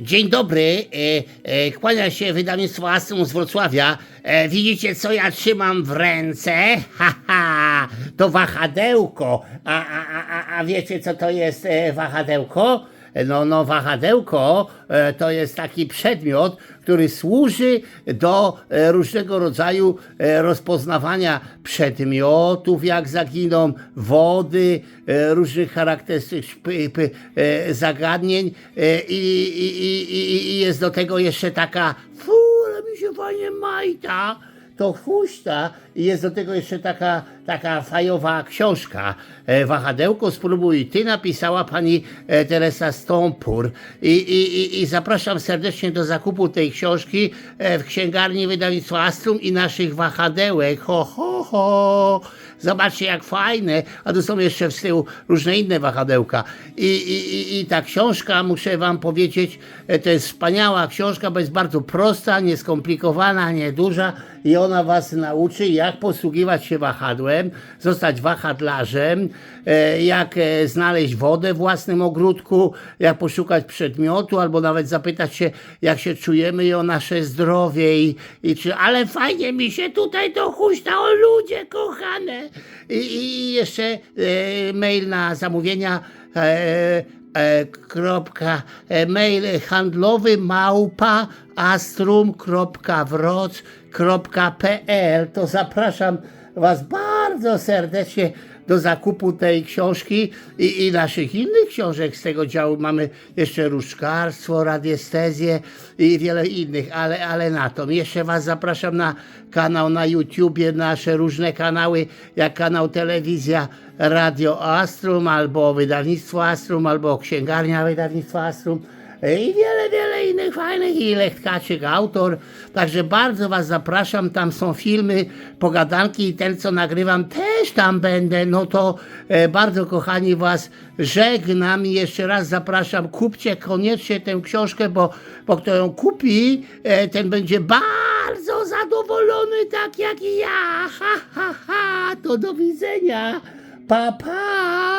Dzień dobry, e, e, kłania się wydawnictwo Astrum z Wrocławia. E, widzicie, co ja trzymam w ręce? Ha, ha, to wahadełko. A, a, a, a, wiecie, co to jest wahadełko? No, no, wahadełko e, to jest taki przedmiot, który służy do e, różnego rodzaju e, rozpoznawania przedmiotów, jak zaginą, wody, różnych charakterystycznych zagadnień i, i, i, i, jest do tego jeszcze taka, fu, ale mi się fajnie majta, to huśta i jest do tego jeszcze taka, taka fajowa książka. E, Wahadełko spróbuj, ty napisała pani e, Teresa Stąpur I, i, i, i zapraszam serdecznie do zakupu tej książki e, w księgarni wydawnictwa Astrum i naszych wahadełek. Ho, ho, ho! Zobaczcie jak fajne, a tu są jeszcze z tyłu różne inne wahadełka. I, i, i, I ta książka, muszę wam powiedzieć, e, to jest wspaniała książka, bo jest bardzo prosta, nieskomplikowana, nieduża i ona was nauczy, jak posługiwać się wahadłem, zostać wahadlarzem, e, jak e, znaleźć wodę w własnym ogródku, jak poszukać przedmiotu, albo nawet zapytać się, jak się czujemy i o nasze zdrowie i, i czy, ale fajnie mi się tutaj to huśta, o ludzie kochane. I, i jeszcze e, mail na zamówienia e, kropka, e, mail handlowy małpa astrum.wroc.pl to zapraszam Was bardzo serdecznie do zakupu tej książki i, i naszych innych książek z tego działu. Mamy jeszcze różdżkarstwo, radiestezję i wiele innych, ale, ale na to. Jeszcze Was zapraszam na kanał na YouTubie, nasze różne kanały, jak kanał Telewizja Radio Astrum, albo Wydawnictwo Astrum, albo Księgarnia Wydawnictwa Astrum i wiele, wiele innych fajnych i Lech Tkaczyk, autor. Także bardzo Was zapraszam, tam są filmy, pogadanki i ten, co nagrywam, też tam będę. No to e, bardzo kochani Was żegnam i jeszcze raz zapraszam, kupcie koniecznie tę książkę, bo, bo kto ją kupi, e, ten będzie bardzo zadowolony, tak jak i ja. Ha, ha, ha, to do widzenia. Pa, pa.